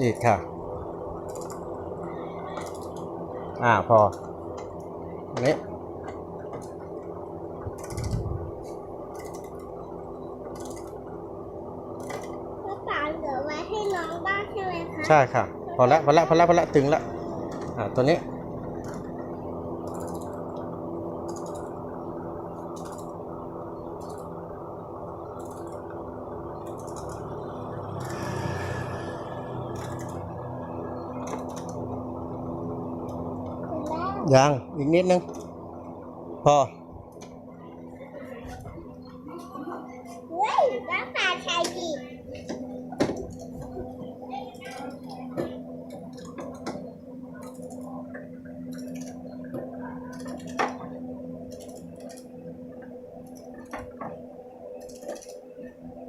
อีกค่ะ อ่า พออันนี้ก็ฝากเหลือไว้ให้น้องบ้างใช่ไหมคะ ใช่ค่ะ พอละพอละพอละพอละตึงละอ่าตัวนี้ยังอีกนิดนึง พอเฮ้ยน้ำปลาชาย